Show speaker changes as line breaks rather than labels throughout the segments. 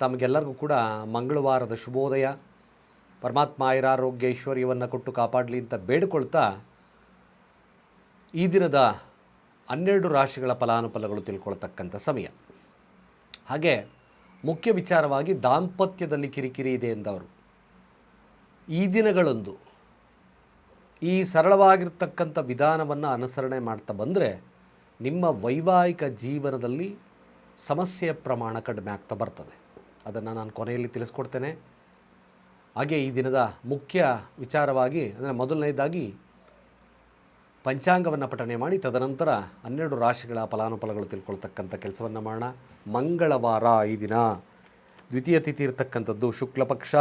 ತಮಗೆಲ್ಲರಿಗೂ ಕೂಡ ಮಂಗಳವಾರದ ಶುಭೋದಯ. ಪರಮಾತ್ಮ ಐರಾರೋಗ್ಯ ಐಶ್ವರ್ಯವನ್ನು ಕೊಟ್ಟು ಕಾಪಾಡಲಿ ಅಂತ ಬೇಡಿಕೊಳ್ತಾ ಈ ದಿನದ ಹನ್ನೆರಡು ರಾಶಿಗಳ ಫಲಾನುಫಲಗಳು ತಿಳ್ಕೊಳ್ತಕ್ಕಂಥ ಸಮಯ. ಹಾಗೆ ಮುಖ್ಯ ವಿಚಾರವಾಗಿ ದಾಂಪತ್ಯದಲ್ಲಿ ಕಿರಿಕಿರಿ ಇದೆ ಎಂದವರು. ಈ ದಿನಗಳೊಂದು ಈ ಸರಳವಾಗಿರ್ತಕ್ಕಂಥ ವಿಧಾನವನ್ನು ಅನುಸರಣೆ ಮಾಡ್ತಾ ಬಂದರೆ ನಿಮ್ಮ ವೈವಾಹಿಕ ಜೀವನದಲ್ಲಿ ಸಮಸ್ಯೆಯ ಪ್ರಮಾಣ ಕಡಿಮೆ ಆಗ್ತಾ ಬರ್ತದೆ. ಅದನ್ನು ನಾನು ಕೊನೆಯಲ್ಲಿ ತಿಳಿಸ್ಕೊಡ್ತೇನೆ. ಹಾಗೆ ಈ ದಿನದ ಮುಖ್ಯ ವಿಚಾರವಾಗಿ, ಅಂದರೆ ಮೊದಲನೇದಾಗಿ ಪಂಚಾಂಗವನ್ನು ಪಠನೆ ಮಾಡಿ, ತದನಂತರ ಹನ್ನೆರಡು ರಾಶಿಗಳ ಫಲಾನುಫಲಗಳು ತಿಳ್ಕೊಳ್ತಕ್ಕಂಥ ಕೆಲಸವನ್ನು ಮಾಡೋಣ. ಮಂಗಳವಾರ ಈ ದಿನ ದ್ವಿತೀಯ ತಿಥಿ ಇರತಕ್ಕಂಥದ್ದು ಶುಕ್ಲಪಕ್ಷ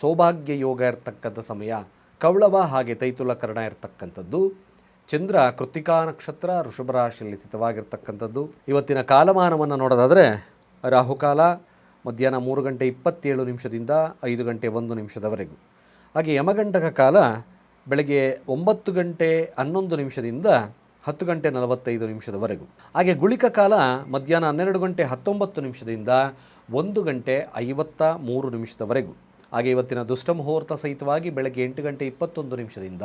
ಸೌಭಾಗ್ಯ ಯೋಗ ಇರತಕ್ಕಂಥ ಸಮಯ. ಕವಳವ ಹಾಗೆ ತೈತುಲ ಕರ್ಣ ಇರತಕ್ಕಂಥದ್ದು. ಚಂದ್ರ ಕೃತಿಕಾ ನಕ್ಷತ್ರ ಋಷಭ ರಾಶಿಯಲ್ಲಿ ಸ್ಥಿತವಾಗಿರ್ತಕ್ಕಂಥದ್ದು. ಇವತ್ತಿನ ಕಾಲಮಾನವನ್ನು ನೋಡೋದಾದರೆ ರಾಹುಕಾಲ ಮಧ್ಯಾಹ್ನ ಮೂರು ಗಂಟೆ ಇಪ್ಪತ್ತೇಳು ನಿಮಿಷದಿಂದ ಐದು ಗಂಟೆ ಒಂದು ನಿಮಿಷದವರೆಗೂ. ಹಾಗೆ ಯಮಗಂಟಕ ಕಾಲ ಬೆಳಗ್ಗೆ ಒಂಬತ್ತು ಗಂಟೆ ಹನ್ನೊಂದು ನಿಮಿಷದಿಂದ ಹತ್ತು ಗಂಟೆ ನಲವತ್ತೈದು ನಿಮಿಷದವರೆಗೂ. ಹಾಗೆ ಗುಳಿಕ ಕಾಲ ಮಧ್ಯಾಹ್ನ ಹನ್ನೆರಡು ಗಂಟೆ ಹತ್ತೊಂಬತ್ತು ನಿಮಿಷದಿಂದ ಒಂದು ಗಂಟೆ ಐವತ್ತ ಮೂರು ನಿಮಿಷದವರೆಗೂ. ಹಾಗೆ ಇವತ್ತಿನ ದುಷ್ಟ ಮುಹೂರ್ತ ಸಹಿತವಾಗಿ ಬೆಳಗ್ಗೆ ಎಂಟು ಗಂಟೆ ಇಪ್ಪತ್ತೊಂದು ನಿಮಿಷದಿಂದ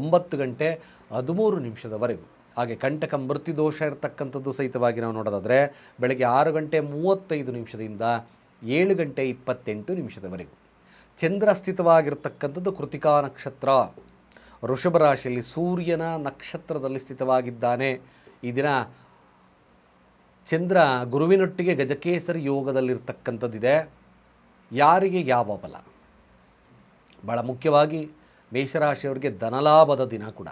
ಒಂಬತ್ತು ಗಂಟೆ ಹದಿಮೂರು ನಿಮಿಷದವರೆಗೂ. ಹಾಗೆ ಕಂಟಕ ಮೃತ್ಯುದೋಷ ಇರತಕ್ಕಂಥದ್ದು ಸಹಿತವಾಗಿ ನಾವು ನೋಡೋದಾದರೆ ಬೆಳಗ್ಗೆ ಆರು ಗಂಟೆ ಮೂವತ್ತೈದು ನಿಮಿಷದಿಂದ ಏಳು ಗಂಟೆ ಇಪ್ಪತ್ತೆಂಟು ನಿಮಿಷದವರೆಗೂ. ಚಂದ್ರ ಸ್ಥಿತವಾಗಿರ್ತಕ್ಕಂಥದ್ದು ಕೃತಿಕಾ ನಕ್ಷತ್ರ. ಋಷಭ ರಾಶಿಯಲ್ಲಿ ಸೂರ್ಯನ ನಕ್ಷತ್ರದಲ್ಲಿ ಸ್ಥಿತವಾಗಿದ್ದಾನೆ. ಈ ದಿನ ಚಂದ್ರ ಗುರುವಿನೊಟ್ಟಿಗೆ ಗಜಕೇಸರಿ ಯೋಗದಲ್ಲಿರ್ತಕ್ಕಂಥದ್ದಿದೆ. ಯಾರಿಗೆ ಯಾವ ಬಲ? ಭಾಳ ಮುಖ್ಯವಾಗಿ ಮೇಷರಾಶಿಯವರಿಗೆ ಧನಲಾಭದ ದಿನ ಕೂಡ.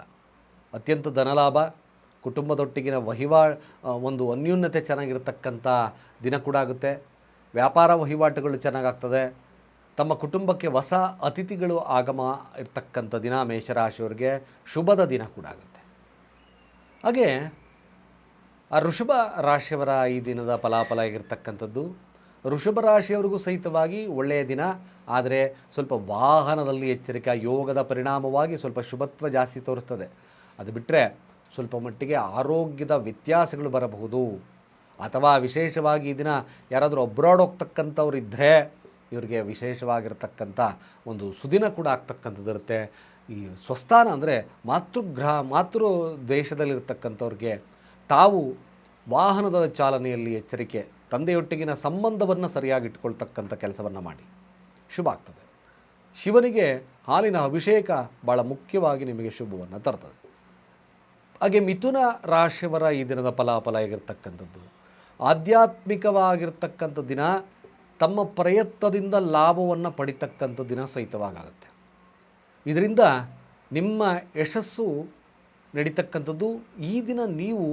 ಅತ್ಯಂತ ಧನಲಾಭ ಕುಟುಂಬದೊಟ್ಟಿಗಿನ ವಹಿವಾ ಒಂದು ಅನ್ಯೂನ್ಯತೆ ಚೆನ್ನಾಗಿರ್ತಕ್ಕಂಥ ದಿನ ಕೂಡ ಆಗುತ್ತೆ. ವ್ಯಾಪಾರ ವಹಿವಾಟುಗಳು ಚೆನ್ನಾಗಾಗ್ತದೆ. ತಮ್ಮ ಕುಟುಂಬಕ್ಕೆ ಹೊಸ ಅತಿಥಿಗಳು ಆಗಮ ಇರ್ತಕ್ಕಂಥ ದಿನ ಮೇಷರಾಶಿಯವರಿಗೆ ಶುಭದ ದಿನ ಕೂಡ ಆಗುತ್ತೆ. ಹಾಗೆ, ಆ ಋಷಭ ರಾಶಿಯವರ ಈ ದಿನದ ಫಲಾಫಲ ಆಗಿರ್ತಕ್ಕಂಥದ್ದು. ಋಷಭ ರಾಶಿಯವರಿಗೂ ಸಹಿತವಾಗಿ ಒಳ್ಳೆಯ ದಿನ, ಆದರೆ ಸ್ವಲ್ಪ ವಾಹನದಲ್ಲಿ ಎಚ್ಚರಿಕೆ, ಯೋಗದ ಪರಿಣಾಮವಾಗಿ ಸ್ವಲ್ಪ ಶುಭತ್ವ ಜಾಸ್ತಿ ತೋರಿಸ್ತದೆ. ಅದು ಬಿಟ್ಟರೆ ಸ್ವಲ್ಪ ಮಟ್ಟಿಗೆ ಆರೋಗ್ಯದ ವ್ಯತ್ಯಾಸಗಳು ಬರಬಹುದು. ಅಥವಾ ವಿಶೇಷವಾಗಿ ಈ ದಿನ ಯಾರಾದರೂ ಅಬ್ರಾಡ್ ಹೋಗ್ತಕ್ಕಂಥವ್ರು ಇದ್ದರೆ ಇವರಿಗೆ ವಿಶೇಷವಾಗಿರತಕ್ಕಂಥ ಒಂದು ಸುದಿನ ಕೂಡ ಆಗ್ತಕ್ಕಂಥದ್ದಿರುತ್ತೆ ಈ ಸ್ವಸ್ಥಾನ ಅಂದರೆ ಮಾತೃಗ್ರಹ, ಮಾತೃ ದೇಶದಲ್ಲಿರ್ತಕ್ಕಂಥವ್ರಿಗೆ ತಾವು ವಾಹನದ ಚಾಲನೆಯಲ್ಲಿ ಎಚ್ಚರಿಕೆ, ತಂದೆಯೊಟ್ಟಿಗಿನ ಸಂಬಂಧವನ್ನು ಸರಿಯಾಗಿ ಇಟ್ಕೊಳ್ತಕ್ಕಂಥ ಕೆಲಸವನ್ನು ಮಾಡಿ. ಶುಭ ಆಗ್ತದೆ. ಶಿವನಿಗೆ ಹಾಲಿನ ಅಭಿಷೇಕ ಭಾಳ ಮುಖ್ಯವಾಗಿ ನಿಮಗೆ ಶುಭವನ್ನು ತರ್ತದೆ. ಹಾಗೆ ಮಿಥುನ ರಾಶಿಯವರ ಈ ದಿನದ ಫಲಾಫಲ ಆಗಿರ್ತಕ್ಕಂಥದ್ದು ಆಧ್ಯಾತ್ಮಿಕವಾಗಿರ್ತಕ್ಕಂಥ ದಿನ ತಮ್ಮ ಪ್ರಯತ್ನದಿಂದ ಲಾಭವನ್ನು ಪಡಿತಕ್ಕಂಥ ದಿನ ಸಹಿತವಾಗುತ್ತೆ. ಇದರಿಂದ ನಿಮ್ಮ ಯಶಸ್ಸು ನಡೀತಕ್ಕಂಥದ್ದು. ಈ ದಿನ ನೀವು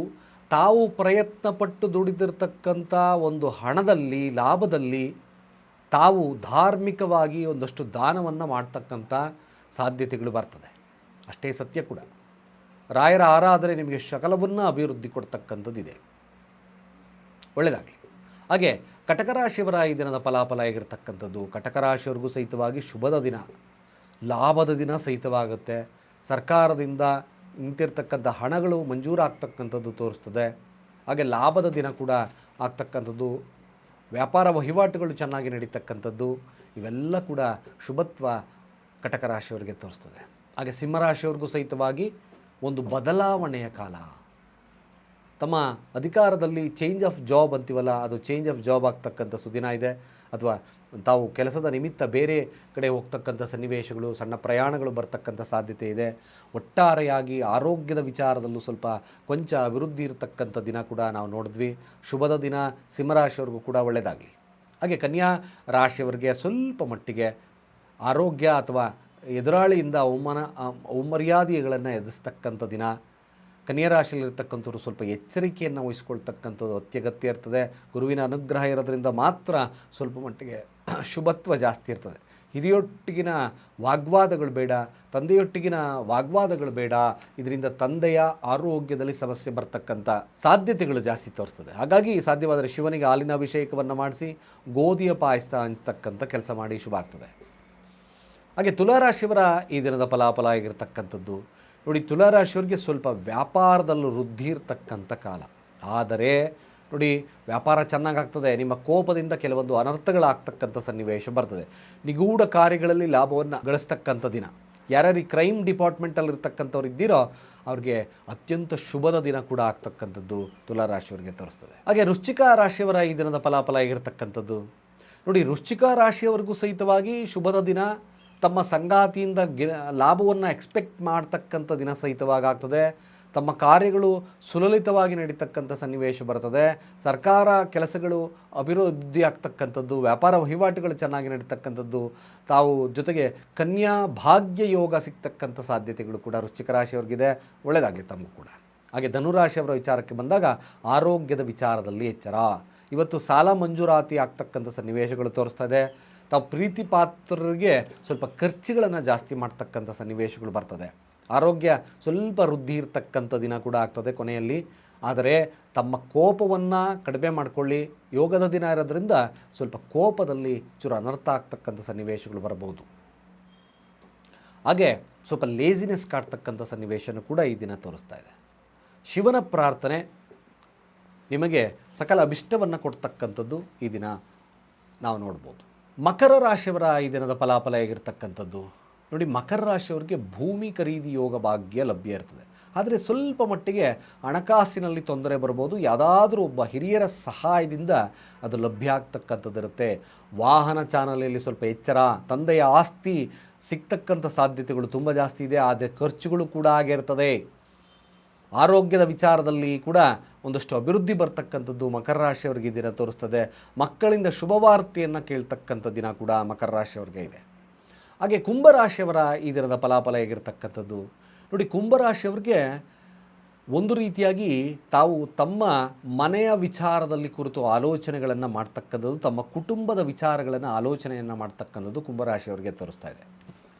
ತಾವು ಪ್ರಯತ್ನಪಟ್ಟು ದುಡಿದಿರ್ತಕ್ಕಂಥ ಒಂದು ಹಣದಲ್ಲಿ, ಲಾಭದಲ್ಲಿ ತಾವು ಧಾರ್ಮಿಕವಾಗಿ ಒಂದಷ್ಟು ದಾನವನ್ನು ಮಾಡ್ತಕ್ಕಂಥ ಸಾಧ್ಯತೆಗಳು ಬರ್ತದೆ. ಅಷ್ಟೇ ಸತ್ಯ ಕೂಡ. ರಾಯರ ಆರಾಧನೆ ನಿಮಗೆ ಶಕಲವನ್ನು ಅಭಿವೃದ್ಧಿ ಕೊಡ್ತಕ್ಕಂಥದ್ದಿದೆ ಒಳ್ಳೆಯದಾಗಲಿ ಹಾಗೆ ಕಟಕರಾಶಿಯವರ ಈ ದಿನದ ಫಲಾಫಲ ಆಗಿರ್ತಕ್ಕಂಥದ್ದು ಕಟಕ ರಾಶಿಯವರಿಗೂ ಸಹಿತವಾಗಿ ಶುಭದ ದಿನ. ಲಾಭದ ದಿನ ಸಹಿತವಾಗುತ್ತೆ. ಸರ್ಕಾರದಿಂದ ನಿಂತಿರ್ತಕ್ಕಂಥ ಹಣಗಳು ಮಂಜೂರಾಗ್ತಕ್ಕಂಥದ್ದು ತೋರಿಸ್ತದೆ. ಹಾಗೆ ಲಾಭದ ದಿನ ಕೂಡ ಆಗ್ತಕ್ಕಂಥದ್ದು. ವ್ಯಾಪಾರ ವಹಿವಾಟುಗಳು ಚೆನ್ನಾಗಿ ನಡೀತಕ್ಕಂಥದ್ದು. ಇವೆಲ್ಲ ಕೂಡ ಶುಭತ್ವ ಕಟಕ ರಾಶಿಯವರಿಗೆ ತೋರಿಸ್ತದೆ. ಹಾಗೆ ಸಿಂಹರಾಶಿಯವ್ರಿಗೂ ಸಹಿತವಾಗಿ ಒಂದು ಬದಲಾವಣೆಯ ಕಾಲ. ತಮ್ಮ ಅಧಿಕಾರದಲ್ಲಿ ಚೇಂಜ್ ಆಫ್ ಜಾಬ್ ಅಂತೀವಲ್ಲ, ಅದು ಚೇಂಜ್ ಆಫ್ ಜಾಬ್ ಆಗ್ತಕ್ಕಂಥ ಸುದಿನ ಇದೆ. ಅಥವಾ ತಾವು ಕೆಲಸದ ನಿಮಿತ್ತ ಬೇರೆ ಕಡೆ ಹೋಗ್ತಕ್ಕಂಥ ಸನ್ನಿವೇಶಗಳು, ಸಣ್ಣ ಪ್ರಯಾಣಗಳು ಬರ್ತಕ್ಕಂಥ ಸಾಧ್ಯತೆ ಇದೆ. ಒಟ್ಟಾರೆಯಾಗಿ ಆರೋಗ್ಯದ ವಿಚಾರದಲ್ಲೂ ಸ್ವಲ್ಪ ಕೊಂಚ ಅಭಿವೃದ್ಧಿ ಇರತಕ್ಕಂಥ ದಿನ ಕೂಡ ನಾವು ನೋಡಿದ್ವಿ. ಶುಭದ ದಿನ, ಸಿಂಹರಾಶಿಯವ್ರಿಗೂ ಕೂಡ ಒಳ್ಳೆಯದಾಗಲಿ ಹಾಗೆ ಕನ್ಯಾ ರಾಶಿಯವರಿಗೆ ಸ್ವಲ್ಪ ಮಟ್ಟಿಗೆ ಆರೋಗ್ಯ ಅಥವಾ ಎದುರಾಳಿಯಿಂದ ಅವಮಾನ ಅವಮರ್ಯಾದೆಗಳನ್ನು ಎದುರಿಸ್ತಕ್ಕಂಥ ದಿನ, ಕನ್ಯಾ ರಾಶಿಯಲ್ಲಿರ್ತಕ್ಕಂಥವ್ರು ಸ್ವಲ್ಪ ಎಚ್ಚರಿಕೆಯನ್ನು ವಹಿಸ್ಕೊಳ್ತಕ್ಕಂಥದ್ದು ಅತ್ಯಗತ್ಯ ಇರ್ತದೆ. ಗುರುವಿನ ಅನುಗ್ರಹ ಇರೋದ್ರಿಂದ ಮಾತ್ರ ಸ್ವಲ್ಪ ಮಟ್ಟಿಗೆ ಶುಭತ್ವ ಜಾಸ್ತಿ ಇರ್ತದೆ. ಹಿರಿಯೊಟ್ಟಿಗಿನ ವಾಗ್ವಾದಗಳು ಬೇಡ, ತಂದೆಯೊಟ್ಟಿಗಿನ ವಾಗ್ವಾದಗಳು ಬೇಡ, ಇದರಿಂದ ತಂದೆಯ ಆರೋಗ್ಯದಲ್ಲಿ ಸಮಸ್ಯೆ ಬರ್ತಕ್ಕಂಥ ಸಾಧ್ಯತೆಗಳು ಜಾಸ್ತಿ ತೋರಿಸ್ತದೆ. ಹಾಗಾಗಿ ಸಾಧ್ಯವಾದರೆ ಶಿವನಿಗೆ ಹಾಲಿನ ಅಭಿಷೇಕವನ್ನು ಮಾಡಿಸಿ, ಗೋಧಿಯ ಪಾಯಸ ಹಂಚ್ತಕ್ಕಂಥ ಕೆಲಸ ಮಾಡಿ ಶುಭ ಆಗ್ತದೆ. ಹಾಗೆ ತುಲಾರಾಶಿಯವರ ಈ ದಿನದ ಫಲಾಫಲ ಆಗಿರತಕ್ಕಂಥದ್ದು. ನೋಡಿ, ತುಲಾರಾಶಿಯವರಿಗೆ ಸ್ವಲ್ಪ ವ್ಯಾಪಾರದಲ್ಲೂ ವೃದ್ಧಿ ಇರತಕ್ಕಂಥ ಕಾಲ. ಆದರೆ, ನೋಡಿ, ವ್ಯಾಪಾರ ಚೆನ್ನಾಗಾಗ್ತದೆ, ನಿಮ್ಮ ಕೋಪದಿಂದ ಕೆಲವೊಂದು ಅನರ್ಥಗಳಾಗ್ತಕ್ಕಂಥ ಸನ್ನಿವೇಶ ಬರ್ತದೆ. ನಿಗೂಢ ಕಾರ್ಯಗಳಲ್ಲಿ ಲಾಭವನ್ನು ಗಳಿಸ್ತಕ್ಕಂಥ ದಿನ. ಯಾರ್ಯಾರು ಕ್ರೈಮ್ ಡಿಪಾರ್ಟ್ಮೆಂಟಲ್ಲಿ ಇರ್ತಕ್ಕಂಥವ್ರು ಇದ್ದೀರೋ, ಅವ್ರಿಗೆ ಅತ್ಯಂತ ಶುಭದ ದಿನ ಕೂಡ ಆಗ್ತಕ್ಕಂಥದ್ದು ತುಲಾರಾಶಿಯವರಿಗೆ ತೋರಿಸ್ತದೆ. ಹಾಗೆ ವೃಶ್ಚಿಕ ರಾಶಿಯವರ ಈ ದಿನದ ಫಲಾಫಲ ಆಗಿರ್ತಕ್ಕಂಥದ್ದು. ನೋಡಿ, ವೃಶ್ಚಿಕ ರಾಶಿಯವರೆಗೂ ಸಹಿತವಾಗಿ ಶುಭದ ದಿನ ತಮ್ಮ ಸಂಗಾತಿಯಿಂದ ಗಿ, ಲಾಭವನ್ನು ಎಕ್ಸ್ಪೆಕ್ಟ್ ಮಾಡ್ತಕ್ಕಂಥ ದಿನ ಸಹಿತವಾಗ್ತದೆ ತಮ್ಮ ಕಾರ್ಯಗಳು ಸುಲಲಿತವಾಗಿ ನಡೀತಕ್ಕಂಥ ಸನ್ನಿವೇಶ ಬರ್ತದೆ. ಸರ್ಕಾರ ಕೆಲಸಗಳು ಅಭಿವೃದ್ಧಿ ಆಗ್ತಕ್ಕಂಥದ್ದು, ವ್ಯಾಪಾರ ವಹಿವಾಟುಗಳು ಚೆನ್ನಾಗಿ ನಡೀತಕ್ಕಂಥದ್ದು, ತಾವು ಜೊತೆಗೆ ಕನ್ಯಾ ಭಾಗ್ಯ ಯೋಗ ಸಿಗ್ತಕ್ಕಂಥ ಸಾಧ್ಯತೆಗಳು ಕೂಡ ವೃಶ್ಚಿಕ ರಾಶಿಯವ್ರಿಗಿದೆ. ಒಳ್ಳೆಯದಾಗಲಿ ತಮಗೂ ಕೂಡ. ಹಾಗೆ ಧನುರಾಶಿಯವರ ವಿಚಾರಕ್ಕೆ ಬಂದಾಗ ಆರೋಗ್ಯದ ವಿಚಾರದಲ್ಲಿ ಎಚ್ಚರ. ಇವತ್ತು ಸಾಲ ಮಂಜೂರಾತಿ ಆಗ್ತಕ್ಕಂಥ ಸನ್ನಿವೇಶಗಳು ತೋರಿಸ್ತಾ ಇದೆ. ತಾವು ಪ್ರೀತಿ ಪಾತ್ರರಿಗೆ ಸ್ವಲ್ಪ ಖರ್ಚುಗಳನ್ನು ಜಾಸ್ತಿ ಮಾಡ್ತಕ್ಕಂಥ ಸನ್ನಿವೇಶಗಳು ಬರ್ತದೆ. ಆರೋಗ್ಯ ಸ್ವಲ್ಪ ವೃದ್ಧಿ ಇರ್ತಕ್ಕಂಥ ದಿನ ಕೂಡ ಆಗ್ತದೆ ಕೊನೆಯಲ್ಲಿ. ಆದರೆ ತಮ್ಮ ಕೋಪವನ್ನು ಕಡಿಮೆ ಮಾಡಿಕೊಳ್ಳಿ. ಯೋಗದ ದಿನ ಇರೋದ್ರಿಂದ ಸ್ವಲ್ಪ ಕೋಪದಲ್ಲಿ ಚೂರು ಅನರ್ಥ ಆಗ್ತಕ್ಕಂಥ ಸನ್ನಿವೇಶಗಳು ಬರಬಹುದು. ಹಾಗೆ ಸ್ವಲ್ಪ ಲೇಜಿನೆಸ್ ಕಾಡ್ತಕ್ಕಂಥ ಸನ್ನಿವೇಶನೂ ಕೂಡ ಈ ದಿನ ತೋರಿಸ್ತಾ ಇದೆ. ಶಿವನ ಪ್ರಾರ್ಥನೆ ನಿಮಗೆ ಸಕಲ ಅಭಿಷ್ಟವನ್ನು ಕೊಡ್ತಕ್ಕಂಥದ್ದು ಈ ದಿನ ನಾವು ನೋಡ್ಬೋದು. ಮಕರ ರಾಶಿಯವರ ಈ ದಿನದ ಫಲಾಫಲ ಹೇಗಿರ್ತಕ್ಕಂಥದ್ದು? ನೋಡಿ, ಮಕರ ರಾಶಿಯವರಿಗೆ ಭೂಮಿ ಖರೀದಿ ಯೋಗ ಭಾಗ್ಯ ಲಭ್ಯ ಇರ್ತದೆ. ಆದರೆ ಸ್ವಲ್ಪ ಮಟ್ಟಿಗೆ ಹಣಕಾಸಿನಲ್ಲಿ ತೊಂದರೆ ಬರ್ಬೋದು. ಯಾವುದಾದ್ರೂ ಒಬ್ಬ ಹಿರಿಯರ ಸಹಾಯದಿಂದ ಅದು ಲಭ್ಯ ಆಗ್ತಕ್ಕಂಥದ್ದಿರುತ್ತೆ ವಾಹನ ಚಾನಲಲ್ಲಿ ಸ್ವಲ್ಪ ಎಚ್ಚರ, ತಂದೆಯ ಆಸ್ತಿ ಸಿಗ್ತಕ್ಕಂಥ ಸಾಧ್ಯತೆಗಳು ತುಂಬ ಜಾಸ್ತಿ ಇದೆ. ಆದರೆ ಖರ್ಚುಗಳು ಕೂಡ ಆಗಿರ್ತದೆ ಆರೋಗ್ಯದ ವಿಚಾರದಲ್ಲಿ ಕೂಡ ಒಂದಷ್ಟು ಅಭಿವೃದ್ಧಿ ಬರ್ತಕ್ಕಂಥದ್ದು ಮಕರ ರಾಶಿಯವರಿಗೆ ದಿನ ತೋರಿಸ್ತದೆ. ಮಕ್ಕಳಿಂದ ಶುಭವಾರ್ತೆಯನ್ನು ಕೇಳ್ತಕ್ಕಂಥ ದಿನ ಕೂಡ ಮಕರ ರಾಶಿಯವರಿಗೆ ಇದೆ. ಹಾಗೆ ಕುಂಭರಾಶಿಯವರ ಈ ದಿನದ ಫಲಾಫಲ ಹೇಗಿರ್ತಕ್ಕಂಥದ್ದು? ನೋಡಿ ಕುಂಭರಾಶಿಯವರಿಗೆ ಒಂದು ರೀತಿಯಾಗಿ ತಾವು ತಮ್ಮ ಮನೆಯ ವಿಚಾರದಲ್ಲಿ ಕುರಿತು ಆಲೋಚನೆಗಳನ್ನು ಮಾಡ್ತಕ್ಕಂಥದ್ದು, ತಮ್ಮ ಕುಟುಂಬದ ವಿಚಾರಗಳನ್ನು ಆಲೋಚನೆಯನ್ನು ಮಾಡ್ತಕ್ಕಂಥದ್ದು ಕುಂಭರಾಶಿಯವರಿಗೆ ತೋರಿಸ್ತಾ ಇದೆ.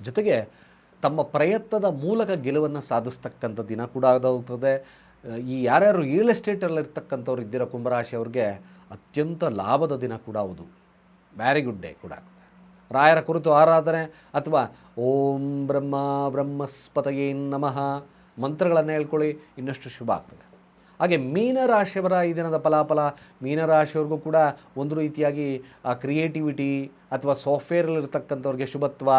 ಜೊತೆಗೆ ತಮ್ಮ ಪ್ರಯತ್ನದ ಮೂಲಕ ಗೆಲುವನ್ನು ಸಾಧಿಸ್ತಕ್ಕಂಥ ದಿನ ಕೂಡ ಆಗುತ್ತದೆ ಈ ಯಾರ್ಯಾರು ರಿಯಲ್ ಎಸ್ಟೇಟಲ್ಲಿ ಇರ್ತಕ್ಕಂಥವ್ರು ಕುಂಭರಾಶಿ ಅವ್ರಿಗೆ ಅತ್ಯಂತ ಲಾಭದ ದಿನ ಕೂಡ ಹೌದು. ವೆರಿ ಗುಡ್ ಡೇ ಕೂಡ ರಾಯರ ಕುರಿತು ಆರಾಧನೆ ಅಥವಾ ಓಂ ಬ್ರಹ್ಮ ಬ್ರಹ್ಮಸ್ಪತಯೇ ನಮಃ ಮಂತ್ರಗಳನ್ನು ಹೇಳ್ಕೊಳ್ಳಿ, ಇನ್ನಷ್ಟು ಶುಭ ಆಗ್ತದೆ. ಹಾಗೆ ಮೀನರಾಶಿಯವರ ಈ ದಿನದ ಫಲಾಫಲ, ಮೀನರಾಶಿಯವ್ರಿಗೂ ಕೂಡ ಒಂದು ರೀತಿಯಾಗಿ ಕ್ರಿಯೇಟಿವಿಟಿ ಅಥವಾ ಸಾಫ್ಟ್ವೇರಲ್ಲಿರ್ತಕ್ಕಂಥವ್ರಿಗೆ ಶುಭತ್ವ,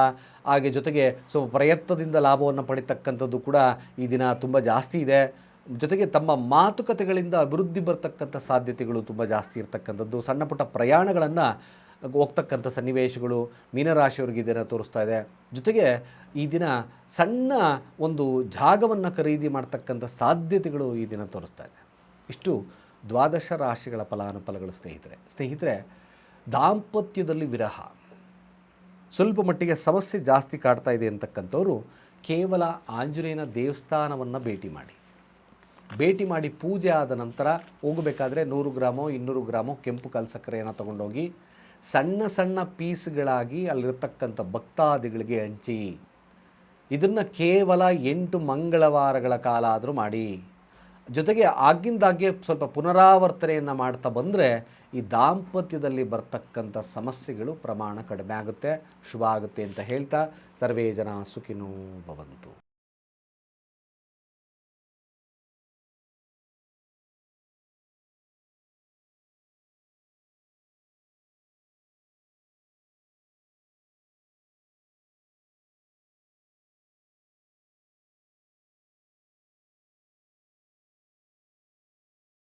ಹಾಗೆ ಜೊತೆಗೆ ಸ್ವಲ್ಪ ಪ್ರಯತ್ನದಿಂದ ಲಾಭವನ್ನು ಪಡಿತಕ್ಕಂಥದ್ದು ಕೂಡ ಈ ದಿನ ತುಂಬ ಜಾಸ್ತಿ ಇದೆ. ಜೊತೆಗೆ ತಮ್ಮ ಮಾತುಕತೆಗಳಿಂದ ಅಭಿವೃದ್ಧಿ ಬರ್ತಕ್ಕಂಥ ಸಾಧ್ಯತೆಗಳು ತುಂಬ ಜಾಸ್ತಿ ಇರತಕ್ಕಂಥದ್ದು. ಸಣ್ಣ ಪುಟ್ಟ ಪ್ರಯಾಣಗಳನ್ನು ಹೋಗ್ತಕ್ಕಂಥ ಸನ್ನಿವೇಶಗಳು ಮೀನರಾಶಿಯವ್ರಿಗೆ ಈ ದಿನ ತೋರಿಸ್ತಾ ಇದೆ. ಜೊತೆಗೆ ಈ ದಿನ ಸಣ್ಣ ಒಂದು ಜಾಗವನ್ನು ಖರೀದಿ ಮಾಡ್ತಕ್ಕಂಥ ಸಾಧ್ಯತೆಗಳು ಈ ದಿನ ತೋರಿಸ್ತಾ ಇದೆ. ಇಷ್ಟು ದ್ವಾದಶ ರಾಶಿಗಳ ಫಲಾನುಫಲಗಳು ಸ್ನೇಹಿತರೆ. ಸ್ನೇಹಿತರೆ, ದಾಂಪತ್ಯದಲ್ಲಿ ವಿರಹ, ಸ್ವಲ್ಪ ಮಟ್ಟಿಗೆ ಸಮಸ್ಯೆ ಜಾಸ್ತಿ ಕಾಡ್ತಾ ಇದೆ ಅಂತಕ್ಕಂಥವ್ರು ಕೇವಲ ಆಂಜನೇಯನ ದೇವಸ್ಥಾನವನ್ನು ಭೇಟಿ ಮಾಡಿ. ಭೇಟಿ ಮಾಡಿ ಪೂಜೆ ಆದ ನಂತರ ಹೋಗಬೇಕಾದ್ರೆ ನೂರು ಗ್ರಾಮೋ, ಇನ್ನೂರು ಗ್ರಾಮೋ ಕೆಂಪು ಕಲ್ ಸಕ್ಕರೆಯನ್ನು ತೊಗೊಂಡೋಗಿ ಸಣ್ಣ ಸಣ್ಣ ಪೀಸ್ಗಳಾಗಿ ಅಲ್ಲಿರ್ತಕ್ಕಂಥ ಭಕ್ತಾದಿಗಳಿಗೆ ಹಂಚಿ, ಇದನ್ನು ಕೇವಲ ಎಂಟು ಮಂಗಳವಾರಗಳ ಕಾಲ ಆದರೂ ಮಾಡಿ. ಜೊತೆಗೆ ಆಗಿಂದಾಗ್ಗೆ ಸ್ವಲ್ಪ ಪುನರಾವರ್ತನೆಯನ್ನು ಮಾಡ್ತಾ ಬಂದರೆ ಈ ದಾಂಪತ್ಯದಲ್ಲಿ ಬರ್ತಕ್ಕಂಥ ಸಮಸ್ಯೆಗಳು ಪ್ರಮಾಣ ಕಡಿಮೆ ಆಗುತ್ತೆ, ಶುಭ ಆಗುತ್ತೆ ಅಂತ ಹೇಳ್ತಾ ಸರ್ವೇ ಜನ ಸುಖಿನೋ ಭವಂತು.